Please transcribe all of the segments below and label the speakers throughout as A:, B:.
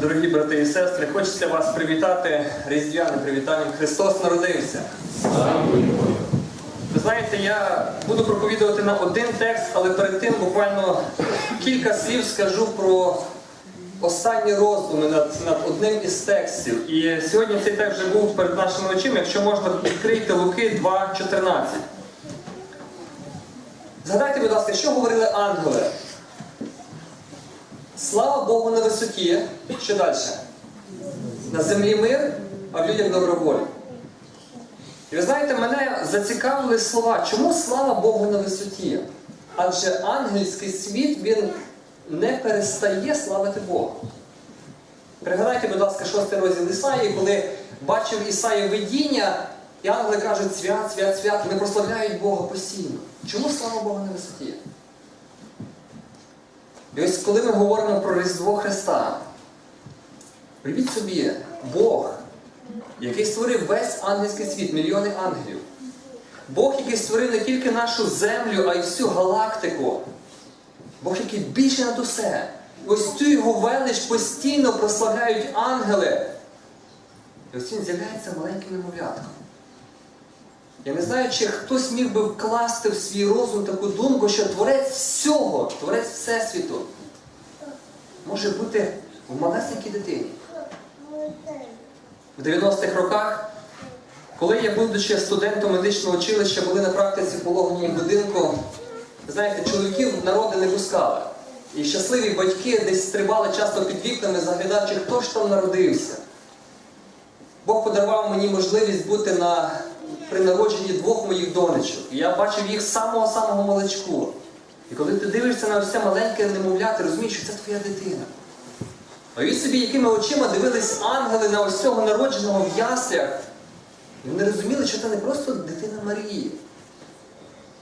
A: Дорогі брати і сестри, хочеться вас привітати різдвяним привітанням. Христос народився. Ви знаєте, я буду проповідувати на один текст, але перед тим буквально кілька слів скажу про останні роздуми над, над одним із текстів. І сьогодні цей текст вже був перед нашими очима. Якщо можна, відкрийте Луки 2.14. Згадайте, будь ласка, що говорили ангели? Слава Богу на висоті. Що далі? На землі мир, а в людях добра. І ви знаєте, мене зацікавили слова. Чому слава Богу на висоті? Адже ангельський світ він не перестає славити Бога. Пригадайте, будь ласка, шостий розділ Ісаї, коли бачив Ісаї видіння, і ангели кажуть свят, свят, свят, вони прославляють Бога постійно. Чому слава Богу на висоті? І ось коли ми говоримо про Різдво Христа, уявіть собі, Бог, який створив весь ангельський світ, мільйони ангелів. Бог, який створив не тільки нашу землю, а й всю галактику. Бог, який більше над усе. Ось цю його велич постійно прославляють ангели. І ось він з'являється маленьким немовлятком. Я не знаю, чи хтось міг би вкласти в свій розум таку думку, що творець всього, творець Всесвіту може бути в малесенькій дитині. В 90-х роках, коли я, будучи студентом медичного училища, були на практиці в пологовній будинку, знаєте, чоловіків народи не пускали. І щасливі батьки десь стрибали часто під вікнами, заглядаючи, хто ж там народився. Бог подарував мені можливість бути на, при народженні двох моїх донечок. І я бачив їх з самого-самого маличку. І коли ти дивишся на все маленьке немовля, ти розумієш, що це твоя дитина. А від собі, якими очима дивились ангели на ось цього народженого в яслях. І вони розуміли, що це не просто дитина Марії,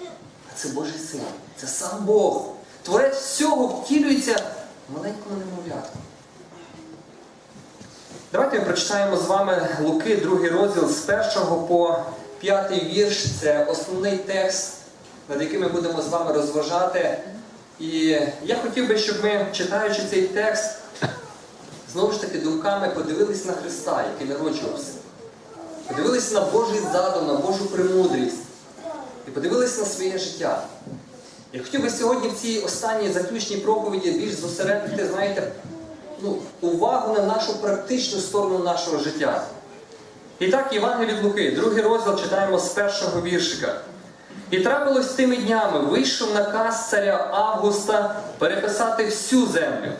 A: а це Божий син. Це сам Бог. Творець всього втілюється в маленькому немовлятку. Давайте ми прочитаємо з вами Луки, другий розділ з першого по п'ятий вірш. Це основний текст, над яким ми будемо з вами розважати. І я хотів би, щоб ми, читаючи цей текст, знову ж таки думками подивились на Христа, який народжувався. Подивились на Божий задум, на Божу премудрість. І подивились на своє життя. Я хотів би сьогодні в цій останній заключній проповіді більш зосередити, знаєте, ну, увагу на нашу практичну сторону нашого життя. І так, Євангелій Луки, другий розділ читаємо з першого віршика. І трапилось тими днями, вийшов наказ царя Августа переписати всю землю.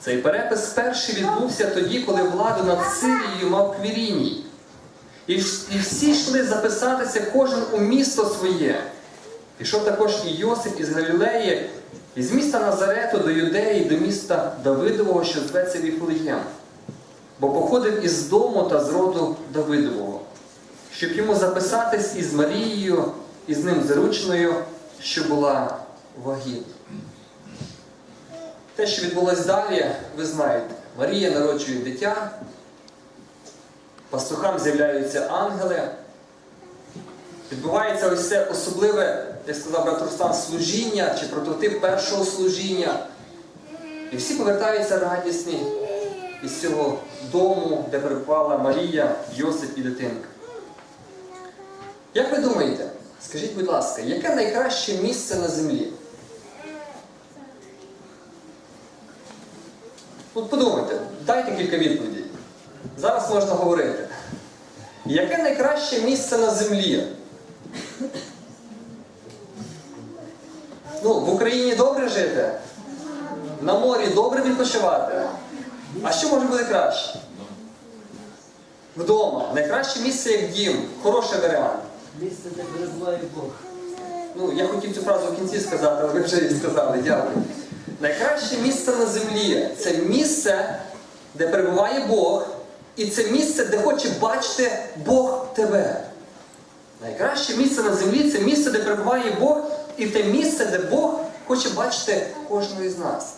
A: Цей перепис перший відбувся тоді, коли владу над Сирією мав Квіріній. І, і всі йшли записатися кожен у місто своє. Пішов також і Йосип із Галілеї, із міста Назарету до Юдеї, до міста Давидового, що зветься Віфлеєм, бо походив із дому та з роду Давидового, щоб йому записатись із Марією, із ним заручною, що була вагітна. Те, що відбулось далі, ви знаєте, Марія народжує дитя, пастухам з'являються ангели. Відбувається ось це особливе, як сказав брат Рустам, служіння чи прототип першого служіння. І всі повертаються радісні із цього дому, де перебувала Марія, Йосип і дитинка. Як ви думаєте, скажіть, будь ласка, яке найкраще місце на землі? От подумайте, дайте кілька відповідей. Зараз можна говорити. Яке найкраще місце на землі? Ну, в Україні добре жити? На морі добре відпочивати? А що може бути краще? Вдома. Найкраще місце як дім. Хороший варіант.
B: Місце, де перебуває Бог.
A: Ну, я хотів цю фразу в кінці сказати, але ви вже її сказали. Дякую. Найкраще місце на землі це місце, де перебуває Бог, і це місце, де хоче бачити Бог тебе. Найкраще місце на землі це місце, де перебуває Бог, і те місце, де Бог хоче бачити кожного із нас.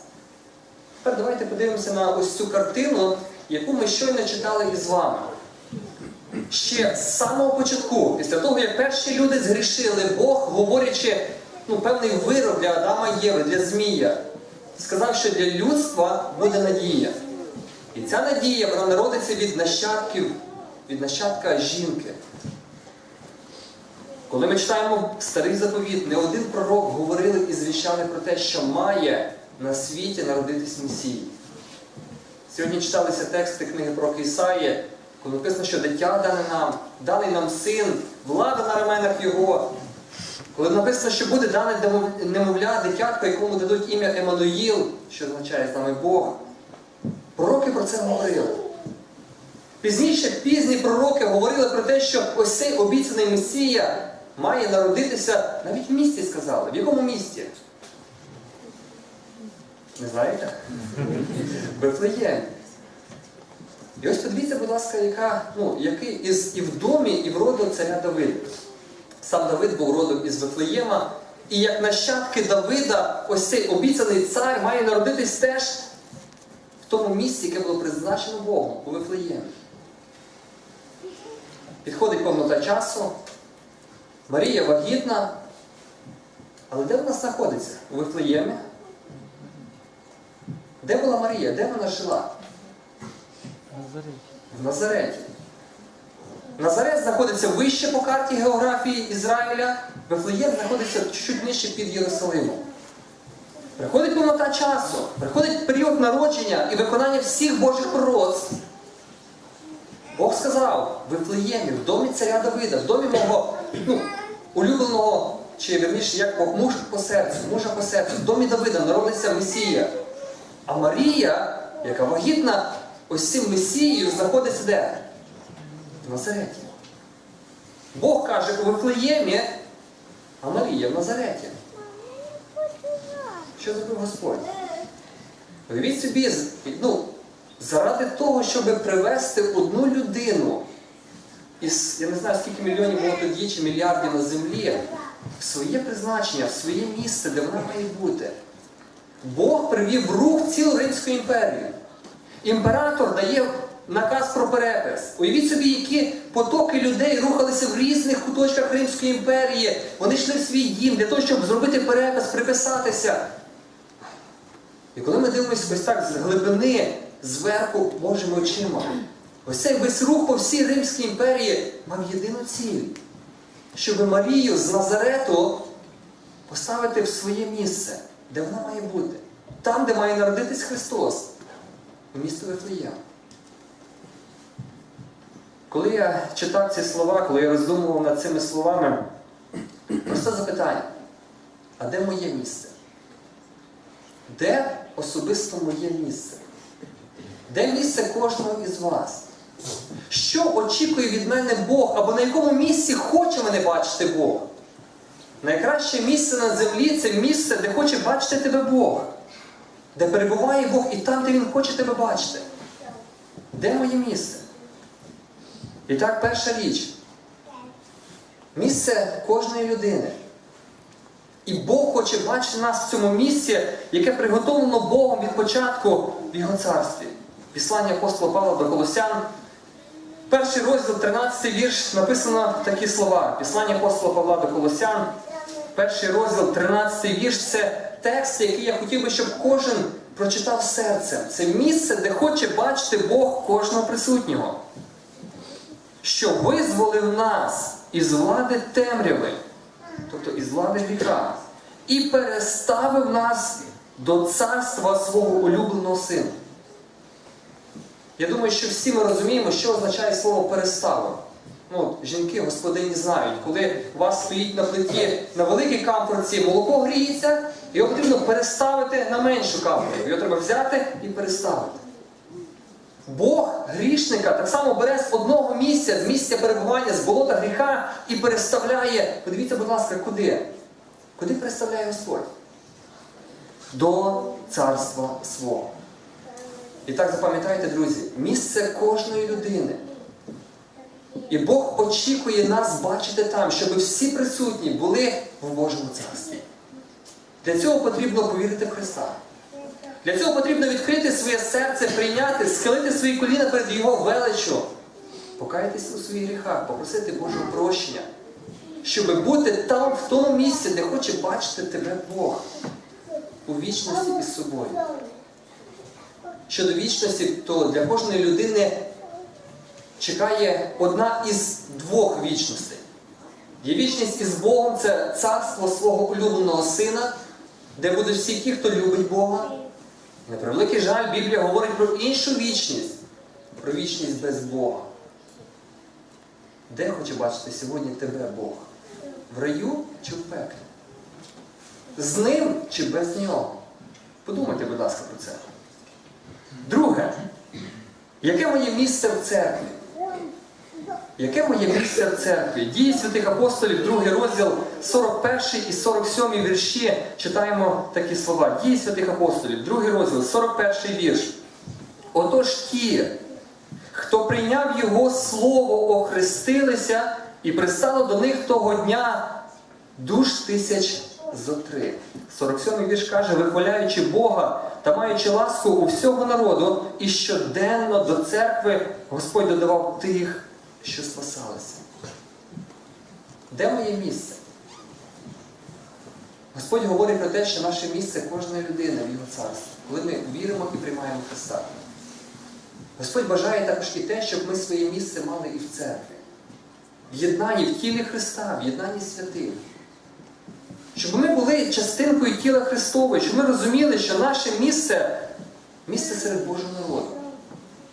A: Тепер давайте подивимося на ось цю картину, яку ми щойно читали із вами. Ще з самого початку, після того, як перші люди згрішили, Бог, говорячи ну, певний вирок для Адама і Єви, для Змія, сказав, що для людства буде надія. І ця надія вона народиться від нащадків, від нащадка жінки. Коли ми читаємо старий заповіт, не один пророк говорили і звіщали про те, що має на світі народитись Месій. Сьогодні читалися тексти книги про Ісаї, коли написано, що дитя дане нам, даний нам син, влада на раменах його. Коли написано, що буде дане немовля, дитятко, якому дадуть ім'я Еммануїл, що означає з нами Бог. Пророки про це говорили. Пізніше пізні пророки говорили про те, що ось цей обіцяний Месія має народитися навіть в місті сказали. В якому місті? Не знаєте? Вифлеєм. І ось подивіться, будь ласка, яка, ну, який із, і в домі, і в роду царя Давида. Сам Давид був родом із Вифлеєма, і як нащадки Давида, ось цей обіцяний цар має народитись теж в тому місці, яке було призначено Богом, у Вифлеємі. Підходить повнота часу. Марія вагітна. Але де вона знаходиться? У Вифлеємі? Де була Марія? Де вона жила? В Назареті. Назарет знаходиться вище по карті географії Ізраїля, Вифлеєм знаходиться чуть нижче під Єрусалимом. Приходить повнота часу, приходить період народження і виконання всіх Божих пророцтв. Бог сказав Вифлеємі, в домі царя Давида, в домі мого ну, улюбленого, чи верніше, як Бог, муж по серцю, мужа по серцю, в домі Давида народиться Месія. А Марія, яка вагітна, ось цим Месією знаходиться де? В Назареті. Бог каже у Вифлеємі, а Марія в Назареті. Що зробив Господь? Уявіть собі, ну, заради того, щоб привести одну людину із, я не знаю, скільки мільйонів було тоді, чи мільярдів на землі, в своє призначення, в своє місце, де вона має бути. Бог привів рух цілу Римську імперію. Імператор дає наказ про перепис. Уявіть собі, які потоки людей рухалися в різних куточках Римської імперії. Вони йшли в свій дім для того, щоб зробити перепис, приписатися. І коли ми дивимося ось так з глибини, зверху Божими очима, ось цей весь рух по всій Римській імперії мав єдину ціль, щоб Марію з Назарету поставити в своє місце, де вона має бути. Там, де має народитись Христос, у місто Вифлеєм. Коли я читав ці слова, коли я роздумував над цими словами, просте запитання, а де моє місце? Де особисто моє місце? Де місце кожного із вас? Що очікує від мене Бог, або на якому місці хоче мене бачити Бог? Найкраще місце на землі це місце, де хоче бачити тебе Бог, де перебуває Бог і там, де Він хоче тебе бачити. Де моє місце? І так, перша річ. Місце кожної людини. І Бог хоче бачити нас в цьому місці, яке приготовлено Богом від початку в Його царстві. Післання апостола Павла до Колосян. Перший розділ, 13 вірш, написано такі слова. Післання апостола Павла до Колосян. Перший розділ, 13 вірш це текст, який я хотів би, щоб кожен прочитав серцем. Це місце, де хоче бачити Бог кожного присутнього. Що визволив нас із влади темряви, тобто із влади гріха, і переставив нас до царства свого улюбленого сина. Я думаю, що всі ми розуміємо, що означає слово переставив. Ну, жінки, господині знають, коли у вас стоїть на плиті на великій камфорці молоко гріється, його потрібно переставити на меншу камфору. Його треба взяти і переставити. Бог грішника так само бере з одного місця, з місця перебування, з болота гріха і переставляє. Подивіться, будь ласка, куди? Куди переставляє Господь? До царства свого. І так запам'ятайте, друзі, місце кожної людини. І Бог очікує нас бачити там, щоб всі присутні були в Божому царстві. Для цього потрібно повірити в Христа. Для цього потрібно відкрити своє серце, прийняти, схилити свої коліна перед Його величчю, покаятися у своїх гріхах, попросити Божого прощення, щоб бути там, в тому місці, де хоче бачити тебе Бог. у вічності із собою. Щодо вічності, то для кожної людини чекає одна із двох вічностей. Є вічність із Богом це царство свого улюбленого сина, де будуть всі ті, хто любить Бога. На превеликий жаль, Біблія говорить про іншу вічність, про вічність без Бога. Де хоче бачити сьогодні тебе Бог? В раю чи в пеклі? З ним чи без нього? Подумайте, будь ласка, про це. Друге, яке моє місце в церкві? Яке моє місце в церкві? Дії святих апостолів, другий розділ, 41 і 47 вірші читаємо такі слова. Дії святих апостолів, другий розділ, 41 вірш. Отож ті, хто прийняв Його слово, охрестилися, і пристало до них того дня душ тисяч зо три. 47 вірш каже, вихваляючи Бога та маючи ласку у всього народу, і щоденно до церкви Господь додавав тих, що спасалися. Де моє місце? Господь говорить про те, що наше місце кожної людини в Його царстві, коли ми віримо і приймаємо Христа. Господь бажає також і те, щоб ми своє місце мали і в церкві. В єднанні в тілі Христа, в єднанні святих. Щоб ми були частинкою тіла Христової, щоб ми розуміли, що наше місце місце серед Божого народу.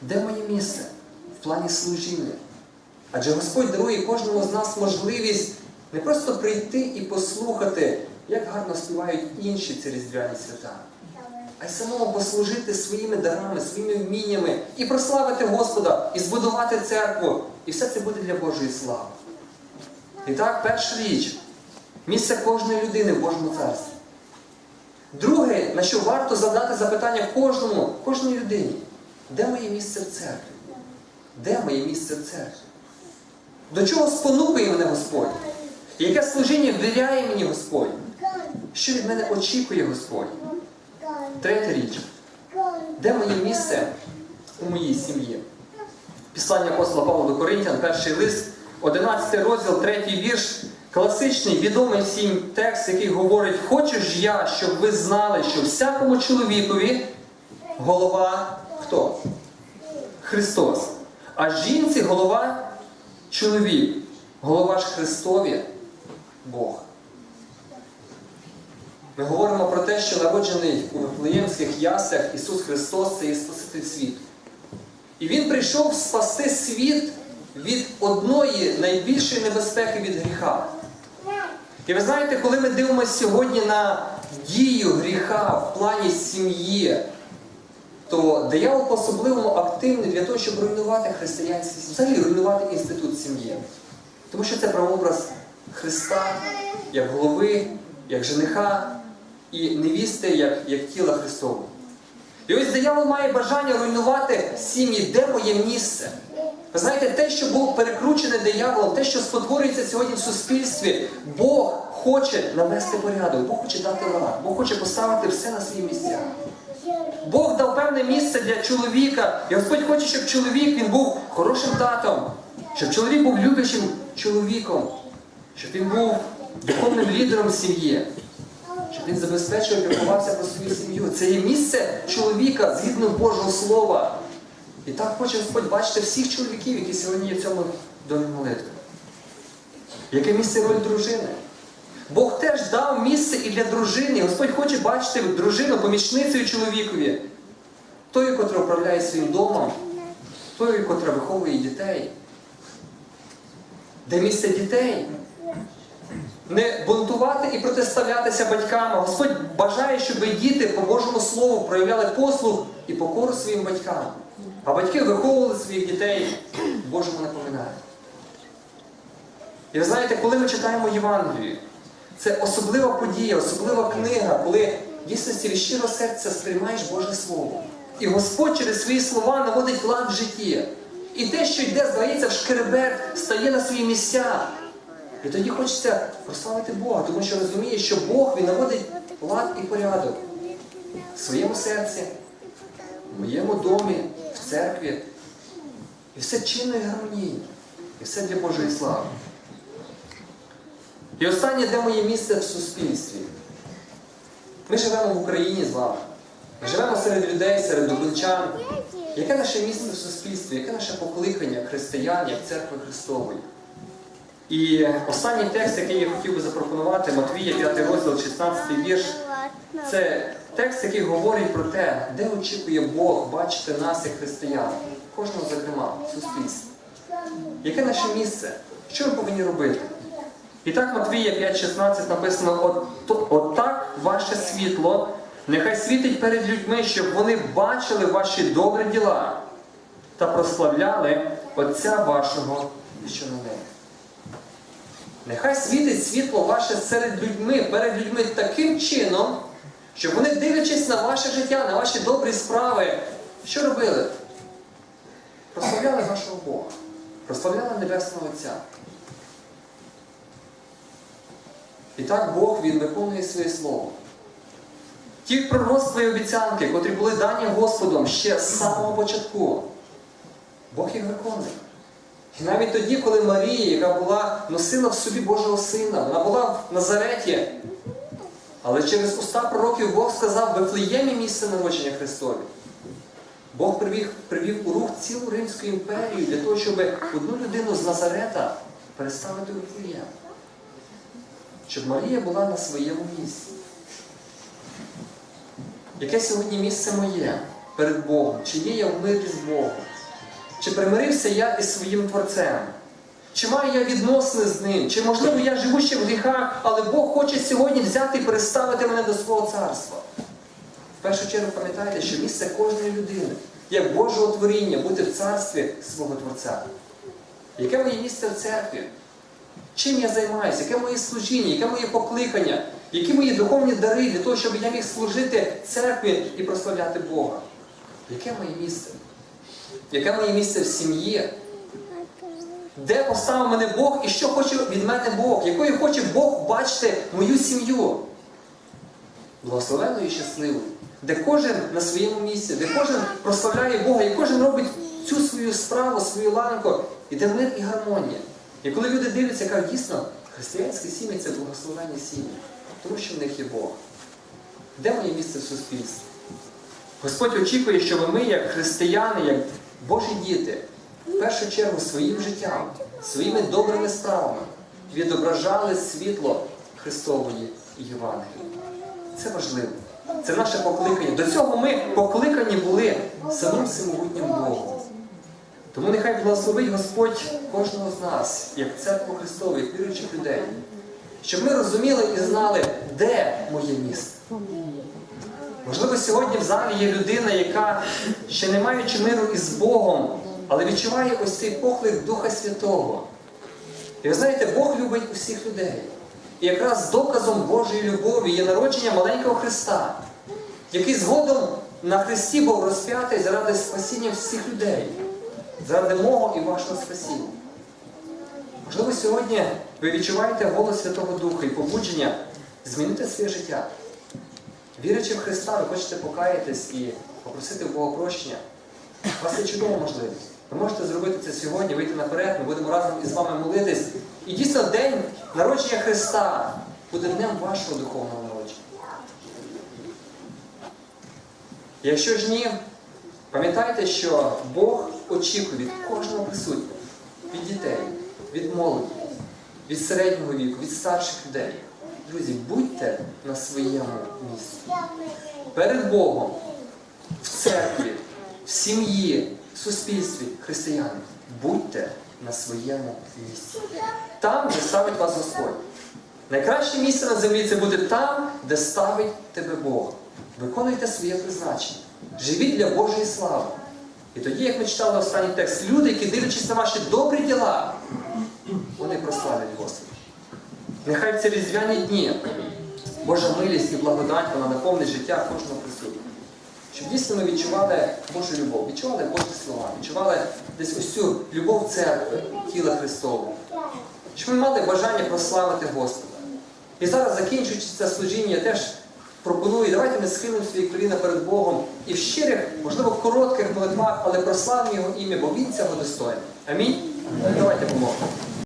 A: Де моє місце? В плані служіння. Адже Господь дарує кожному з нас можливість не просто прийти і послухати, як гарно співають інші ці різдвяні свята, а й самому послужити своїми дарами, своїми вміннями і прославити Господа, і збудувати церкву. І все це буде для Божої слави. І так, перша річ місце кожної людини в Божому царстві. Друге, на що варто задати запитання кожному, кожній людині, де моє місце в церкві? Де моє місце в церкві? До чого спонукує мене Господь? Яке служіння ввіряє мені Господь? Що від мене очікує Господь? Третя річ. Де моє місце у моїй сім'ї? Післання апостола Павла до Коринтян, перший лист, 11 розділ, 3 вірш. Класичний, відомий всім текст, який говорить, хочу ж я, щоб ви знали, що всякому чоловікові голова хто? Христос. А жінці голова чоловік. Голова ж Христові Бог. Ми говоримо про те, що народжений у Вифлеємських яслях Ісус Христос це є Спаситель світу. І Він прийшов спасти світ від одної найбільшої небезпеки від гріха. І ви знаєте, коли ми дивимося сьогодні на дію гріха в плані сім'ї, то диявол по-особливому активний для того, щоб руйнувати християнські взагалі руйнувати інститут сім'ї. Тому що це прообраз Христа як голови, як жениха і невісти, як, як тіла Христового. І ось диявол має бажання руйнувати сім'ї, де моє місце. Ви знаєте, те, що було перекручене дияволом, те, що спотворюється сьогодні в суспільстві, Бог хоче навести порядок, Бог хоче дати лад, Бог хоче поставити все на свої місця. Бог дав певне місце для чоловіка, і Господь хоче, щоб чоловік він був хорошим татом, щоб чоловік був люблячим чоловіком, щоб він був духовним лідером сім'ї, щоб він забезпечував і піклувався про свою сім'ю. Це є місце чоловіка згідно Божого Слова. І так хоче Господь бачити всіх чоловіків, які сьогодні є в цьому домі молитви. Яке місце роль дружини? Бог теж дав місце і для дружини. Господь хоче бачити дружину помічницею чоловікові. Тою, котра управляє своїм домом, тою, котра виховує дітей. Де місце дітей? Не бунтувати і протиставлятися батькам. Господь бажає, щоб діти по Божому Слову проявляли послуг і покору своїм батькам. А батьки виховували своїх дітей Божому напоминанню. І ви знаєте, коли ми читаємо Євангелію, це особлива подія, особлива книга, коли дійсності від щирого серця сприймаєш Боже Слово. І Господь через свої слова наводить лад в житті. І те, що йде, здається, в шкеребет, стає на свої місця. І тоді хочеться прославити Бога, тому що розуміє, що Бог він наводить лад і порядок в своєму серці, в моєму домі, в церкві. І все чинно і гармонійно. І все для Божої слави. І останнє, де моє місце в суспільстві. Ми живемо в Україні з вами. Ми живемо серед людей, серед дубинчан. Яке наше місце в суспільстві, яке наше покликання християн, як церкви Христової? І останній текст, який я хотів би запропонувати, Матвія, 5 розділ, 16 вірш, це текст, який говорить про те, де очікує Бог бачити нас як християн, кожного, зокрема, в суспільстві. Яке наше місце? Що ми повинні робити? І так, Матвія 5,16 написано: «От- отак ваше світло нехай світить перед людьми, щоб вони бачили ваші добрі діла та прославляли Отця вашого, що на небі. Нехай світить світло ваше серед людьми, перед людьми таким чином, щоб вони, дивлячись на ваше життя, на ваші добрі справи, що робили? Прославляли вашого Бога, прославляли Небесного Отця. І так Бог Він виконує своє слово. Ті пророцтва і обіцянки, котрі були дані Господом ще з самого початку, Бог їх виконує. І навіть тоді, коли Марія, яка була, носила в собі Божого Сина, вона була в Назареті, але через уста пророків Бог сказав, Вифлеємі місце народження Христові. Бог привів, привів у рух цілу Римську імперію для того, щоб одну людину з Назарета переставити у Вифлеєм. Щоб Марія була на своєму місці. Яке сьогодні місце моє перед Богом? Чи є я в мирі з Богом? Чи примирився я із своїм Творцем? Чи маю я відносини з ним? Чи, можливо, я живу ще в гріхах, але Бог хоче сьогодні взяти і переставити мене до свого царства? В першу чергу пам'ятайте, що місце кожної людини, як Божого творіння, бути в царстві свого Творця. Яке моє місце в церкві? Чим я займаюся? Яке моє служіння, яке моє покликання, які мої духовні дари для того, щоб я міг служити церкві і прославляти Бога? Яке моє місце? Яке моє місце в сім'ї? Де поставив мене Бог і що хоче від мене Бог? Якою хоче Бог бачити мою сім'ю? Благословенною і щасливою. Де кожен на своєму місці, де кожен прославляє Бога, і кожен робить цю свою справу, свою ланку, і де мир і гармонія. І коли люди дивляться, кажуть, дійсно, християнські сім'ї це благословенні сім'ї, тому що в них є Бог. Де моє місце в суспільстві? Господь очікує, щоб ми, як християни, як Божі діти, в першу чергу своїм життям, своїми добрими справами відображали світло Христової Євангелії. Це важливо. Це наше покликання. До цього ми покликані були самим всемогутнім Богом. Тому нехай благословить Господь кожного з нас, як церкву Христову, як віруючих людей, щоб ми розуміли і знали, де моє місце. Можливо, сьогодні в залі є людина, яка ще не маючи миру із Богом, але відчуває ось цей поклик Духа Святого. І ви знаєте, Бог любить усіх людей. І якраз доказом Божої любові є народження маленького Христа, який згодом на Христі був розп'ятий заради спасіння всіх людей, заради мого і вашого спасіння. Можливо, сьогодні ви відчуваєте голос Святого Духа і побудження змінити своє життя. Вірячи в Христа, ви хочете покаятись і попросити Бога прощення. У вас є чудова можливість. Ви можете зробити це сьогодні, вийти наперед, ми будемо разом із вами молитись. І дійсно день народження Христа буде днем вашого духовного народження. Якщо ж ні, пам'ятайте, що Бог очікує від кожного присутнього, від дітей, від молоді, від середнього віку, від старших людей. Друзі, будьте на своєму місці. Перед Богом, в церкві, в сім'ї, в суспільстві, християни, будьте на своєму місці. Там, де ставить вас Господь. Найкраще місце на землі це буде там, де ставить тебе Бог. Виконуйте своє призначення. Живіть для Божої слави. І тоді, як ми читали останній текст, люди, які дивлячись на ваші добрі діла, вони прославлять Господа. Нехай ці різдвяні дні Божа милість і благодать вона наповнить життя кожного присутнього. Щоб дійсно ми відчували Божу любов, відчували Божі слова, відчували десь ось цю любов церкви, тіла Христового. Щоб ми мали бажання прославити Господа. І зараз, закінчуючи це служіння, я теж пропоную, давайте ми схилимо свої коліна перед Богом і в щирих, можливо, коротких молитвах, але прославимо Його ім'я, бо Він цього достойний. Амінь? Давайте помолимо.